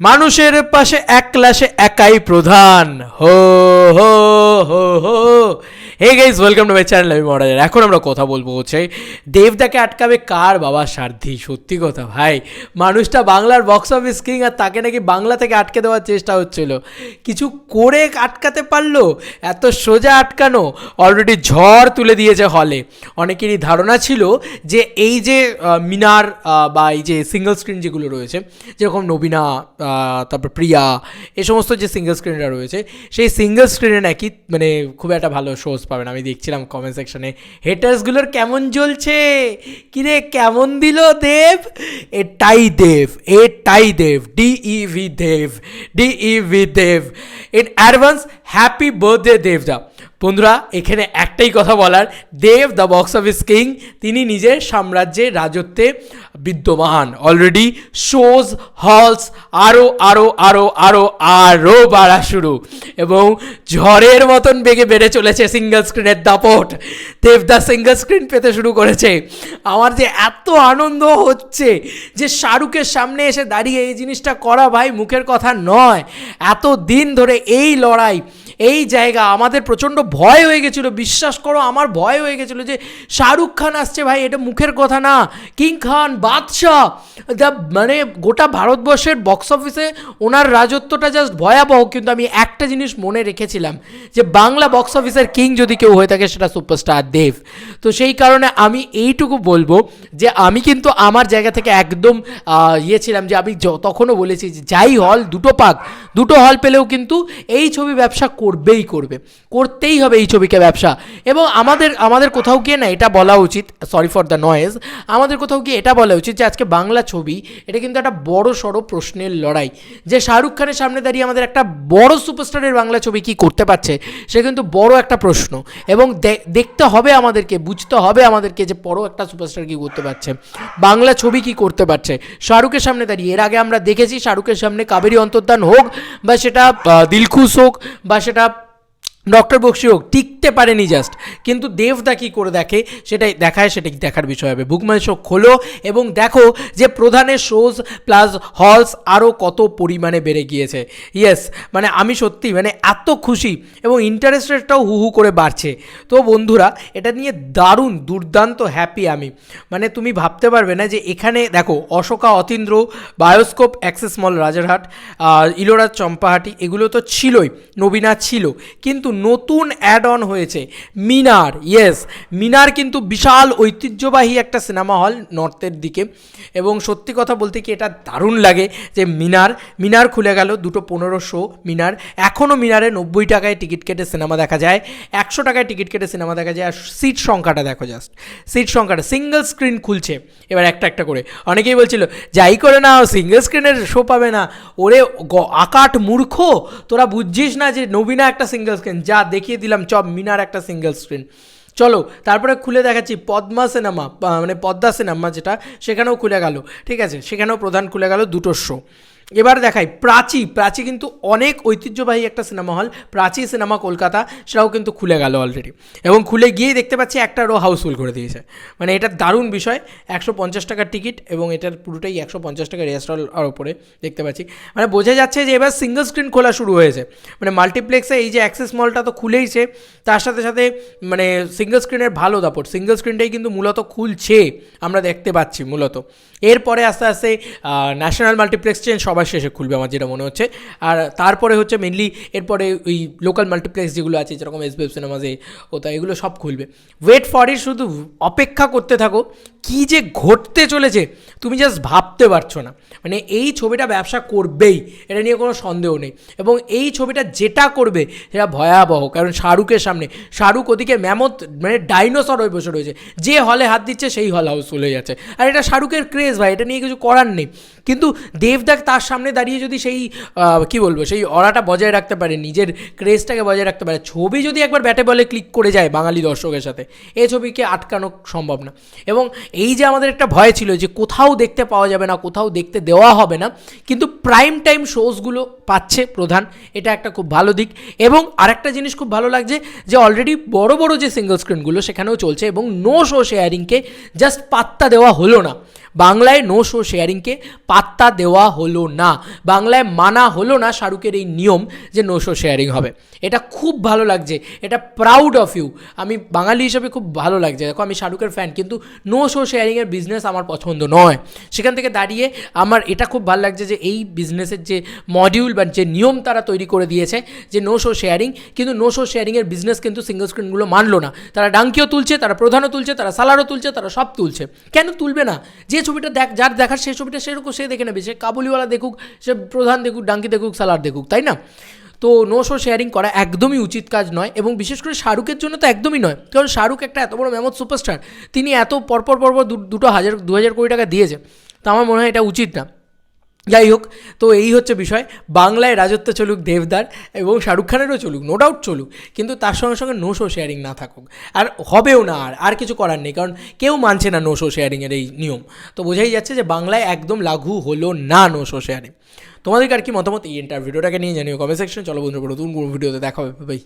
মানুষের পাশে এক ক্লাসে একাই প্রধান। হো হো হো হো। Hey guys welcome to my channel আমি মডার এখন আমরা কথা বলব হচ্ছে, দেবদাকে আটকাবে কার বাবা সারথি? সত্যি কথা, ভাই। মানুষটা বাংলার বক্স অফিস কিং আর তাকে নাকি বাংলা থেকে আটকে দেওয়ার চেষ্টা হচ্ছিল। কিছু করে আটকাতে পারল? এত সোজা আটকানো? অলরেডি ঝড় তুলে দিয়েছে হলে অনেকেরই ধারণা ছিল যে এই যে মিনার বা এই যে সিঙ্গল স্ক্রিন যেগুলো রয়েছে, যেরকম নবীনা তারপর প্রিয়া, এ সমস্ত যে সিঙ্গল স্ক্রিনরা রয়েছে, সেই সিঙ্গেল স্ক্রিনে নাকি মানে খুব একটা ভালো শোজ পাবেন। আমি দেখছিলাম কমেন্ট সেকশনে হেটার্সগুলোর কেমন জ্বলছে? কিরে, কেমন দিল দেব? এটাই দেব এটাই দেব DEV Dev DEV Dev in advance happy birthday দেব দেবদা বন্ধুরা, এখানে একটাই কথা বলার, দেব দ্য বক্স অফিস কিং তিনি নিজের সাম্রাজ্যে রাজত্বে বিদ্যমান। অলরেডি শোজ হলস আরও আরও আরও আরও আরও বাড়া শুরু। এবং ঝড়ের মতন বেগে বেড়ে চলেছে সিঙ্গেল স্ক্রিনের দাপট। দেব দ্য সিঙ্গেল স্ক্রিন পেতে শুরু করেছে। আমার যে এত আনন্দ হচ্ছে যে শাহরুখের সামনে এসে দাঁড়িয়ে এই জিনিসটা করা ভাই মুখের কথা নয়। এত দিন ধরে এই লড়াই এই জায়গা, আমাদের প্রচণ্ড ভয় হয়ে গেছিল। বিশ্বাস করো, আমার ভয় হয়ে গেছিল যে শাহরুখ খান আসছে ভাই, এটা মুখের কথা না। কিং খান, বাদশাহ দ্য মানে গোটা ভারতবর্ষের বক্স অফিসে ওনার রাজত্বটা জাস্ট ভয়াবহ। কিন্তু আমি একটা জিনিস মনে রেখেছিলাম, যে বাংলা বক্স অফিসের কিং যদি কেউ হয়ে থাকে, সেটা সুপারস্টার দেব। তো সেই কারণে আমি এইটুকু বলব যে আমি কিন্তু আমার জায়গা থেকে একদম ইয়ে ছিলাম যে আমি তখনও বলেছি যে যাই হল, দুটো পাক। দুটো হল পেলেও কিন্তু এই ছবি ব্যবসা করবেই করবে। করতেই হবে এই ছবিকে ব্যবসা। এবং আমাদের আমাদের কোথাও গিয়ে না এটা বলা উচিত সরি ফর দ্য নয়েজ আমাদের কোথাও গিয়ে এটা বলা উচিত যে আজকে বাংলা ছবি, এটা কিন্তু একটা বড় সড়ো প্রশ্নের লড়াই। যে শাহরুখ খানের সামনে দাঁড়িয়ে আমাদের একটা বড় সুপারস্টারের বাংলা ছবি কি করতে পারছে, সে কিন্তু বড় একটা প্রশ্ন। এবং দেখতে হবে আমাদেরকে, বুঝতে হবে আমাদেরকে যে বড় একটা সুপারস্টার কি করতে পারছে। বাংলা ছবি কি করতে পারছে। শাহরুখের সামনে দাঁড়িয়ে, এর আগে আমরা দেখেছি শাহরুখের সামনে কাবেরী অন্তর্ধান হোক, বা সেটা দিলখুশ হোক, বা সেটা ডক্টর বক্সি হোক, টিকতে পারেনি জাস্ট কিন্তু দেবদা কী করে দেখে? সেটাই দেখায় সেটাই দেখার বিষয় হবে। বুকমাই শো খোলো এবং দেখো যে প্রধানের শোজ প্লাস হলস আরও কত পরিমাণে বেড়ে গিয়েছে। ইয়েস মানে আমি সত্যি মানে এত খুশি এবং ইন্টারেস্ট রেটটাও হু হু করে বাড়ছে। তো বন্ধুরা, এটা নিয়ে দারুণ, দুর্দান্ত হ্যাপি আমি। মানে তুমি ভাবতে পারবে না যে এখানে দেখো, Ashoka, Atindra bioscope Axis mall Rajarhat Ellora Champahati, এগুলো তো ছিলই নবীনা ছিল। কিন্তু নতুন অ্যাড অন হয়েছে। মিনার ইয়েস মিনার কিন্তু বিশাল ঐতিহ্যবাহী একটা সিনেমা হল নর্থের দিকে। এবং সত্যি কথা বলতে কি এটা দারুণ লাগে যে মিনার মিনার খুলে গেল দুটো পনেরো শো মিনার। এখনও মিনারে নব্বই টাকায় টিকিট কেটে সিনেমা দেখা যায়, একশো টাকায় টিকিট কেটে সিনেমা দেখা যায়, আর সিট সংখ্যাটা দেখো জাস্ট সিট সংখ্যাটা সিঙ্গেল স্ক্রিন খুলছে। এবার একটা একটা করে। অনেকেই বলছিল, যাই করে না সিঙ্গেল স্ক্রিনের শো পাবে না। ওরে আকাট মূর্খ, তোরা বুঝছিস না যে নবীনা একটা সিঙ্গেল স্ক্রিন যা দেখিয়ে দিলাম, চপ মিনার একটা সিঙ্গেল স্ক্রিন চলো, তারপরে খুলে দেখাচ্ছি পদ্মা সিনেমা মানে পদ্মা সিনেমা যেটা, সেখানেও খুলে গেল। ঠিক আছে, সেখানেও প্রধান খুলে গেল দুটো শো এবার দেখাই প্রাচী। প্রাচী কিন্তু অনেক ঐতিহ্যবাহী একটা cinema hall Prachi cinema Kolkata, সেটাও কিন্তু খুলে গেল অলরেডি এবং খুলে গিয়েই দেখতে পাচ্ছি একটা রো হাউসফুল করে দিয়েছে। মানে এটা দারুণ বিষয়, একশো পঞ্চাশ টাকার টিকিট এবং এটার পুরোটাই একশো পঞ্চাশ টাকা রেজিস্ট্রাল আর ওপরে দেখতে পাচ্ছি। মানে বোঝা যাচ্ছে যে এবার সিঙ্গেল স্ক্রিন খোলা শুরু হয়েছে। মানে মাল্টিপ্লেক্সে এই যে অ্যাক্সেস মলটা তো খুলেইছে তার সাথে সাথে মানে সিঙ্গল স্ক্রিনের ভালো দাপট। সিঙ্গেল স্ক্রিনটাই কিন্তু মূলত খুলছে, আমরা দেখতে পাচ্ছি মূলত। এরপরে আস্তে আস্তে ন্যাশনাল মাল্টিপ্লেক্স চেন সবার শেষে খুলবে আমার যেটা মনে হচ্ছে। আর তারপরে হচ্ছে মেনলি এরপরে ওই লোকাল মাল্টিপ্লেক্স যেগুলো আছে, যেরকম এস বেব সিনেমাজে ওটা, এগুলো সব খুলবে। ওয়েট ফর ইট শুধু অপেক্ষা করতে থাকো, কি যে ঘটতে চলেছে, তুমি জাস্ট ভাবতে পারছ না। মানে এই ছবিটা ব্যবসা করবেই, এটা নিয়ে কোনো সন্দেহ নেই। এবং এই ছবিটা যেটা করবে, সেটা ভয়াবহ, কারণ শাহরুখের সামনে। শাহরুখ ওদিকে ম্যামত মানে ডাইনোসর হয়ে বসে রয়েছে। যে হলে হাত দিচ্ছে, সেই হল হাউস চলে যাচ্ছে। আর এটা শাহরুখের ক্রেজ ভাই, এটা নিয়ে কিছু করার নেই। কিন্তু দেবদাক তার সামনে দাঁড়িয়ে যদি সেই কি বলব, সেই অরাটা বজায় রাখতে পারে, নিজের ক্রেজটাকে বজায় রাখতে পারে, ছবি যদি একবার ব্যাটে বলে ক্লিক করে যায় বাঙালি দর্শকের সাথে এই ছবিকে আটকানো সম্ভব না। এবং এই যে আমাদের একটা ভয় ছিল যে কোথাও দেখতে পাওয়া যাবে না, কোথাও দেখতে দেওয়া হবে না, কিন্তু প্রাইম টাইম শোজগুলো পাচ্ছে প্রধান, এটা একটা খুব ভালো দিক। এবং আরেকটা জিনিস খুব ভালো লাগছে যে অলরেডি বড় বড় যে সিঙ্গল স্ক্রিনগুলো সেখানেও চলছে এবং নো শো শেয়ারিংকে জাস্ট পাত্তা দেওয়া হলো না। বাংলায় নো শো শেয়ারিংকে পাত্তা দেওয়া হলো না। বাংলায় মানা হলো না শাহরুখের এই নিয়ম যে নো শো শেয়ারিং হবে। এটা খুব ভালো লাগছে, এটা প্রাউড অফ ইউ আমি বাঙালি হিসেবে খুব ভালো লাগছে। দেখো, আমি শাহরুখের ফ্যান কিন্তু নো শো শেয়ারিংয়ের বিজনেস আমার পছন্দ নয়। সেখান থেকে দাঁড়িয়ে আমার এটা খুব ভালো লাগছে যে এই বিজনেসের যে মডিউল বা যে নিয়ম তারা তৈরি করে দিয়েছে যে নো শো শেয়ারিং কিন্তু নো শো শেয়ারিংয়ের বিজনেস কিন্তু সিঙ্গল স্ক্রিনগুলো মানলো না। তারা ডাঙ্কিও তুলছে, তারা প্রধানও তুলছে, তারা সালারও তুলছে, তারা সব তুলছে। কেন তুলবে না? যে ছবিটা দেখ, যার দেখার সেই ছবিটা সেরকম সে দেখে নেবে। সে কাবুলিওয়ালা দেখুক, সে প্রধান দেখুক, ডাঙ্কি দেখুক, সালার দেখুক, তাই না? তো নো শো শেয়ারিং করা একদমই উচিত কাজ নয় এবং বিশেষ করে শাহরুখের জন্য তো একদমই নয়। কারণ শাহরুখ একটা এত বড় মেমত সুপারস্টার তিনি এত পরপর পরপর দুটো হাজার, দু হাজার কোটি টাকা দিয়েছে। তো আমার মনে হয় এটা উচিত না। যাই হোক, তো এই হচ্ছে বিষয়। বাংলায় রাজত্ব চলুক, দেবদার এবং শাহরুখ খানেরও চলুক নো ডাউট চলুক, কিন্তু তার সঙ্গে সঙ্গে নো শো শেয়ারিং না থাকুক। আর হবেও না আর আর কিছু করার নেই, কারণ কেউ মানছে না নো শো শেয়ারিংয়ের এই নিয়ম। তো বোঝাই যাচ্ছে যে বাংলায় একদম লাঘু হলো না নো শো শেয়ারিং তোমাদের আর কি মতামত? এই এন্টার ভিডিওটাকে নিয়ে জানিও কমেন্ট সেকশনে চলো বন্ধুরা, নতুন কোনো ভিডিওতে দেখা হবে। ভাই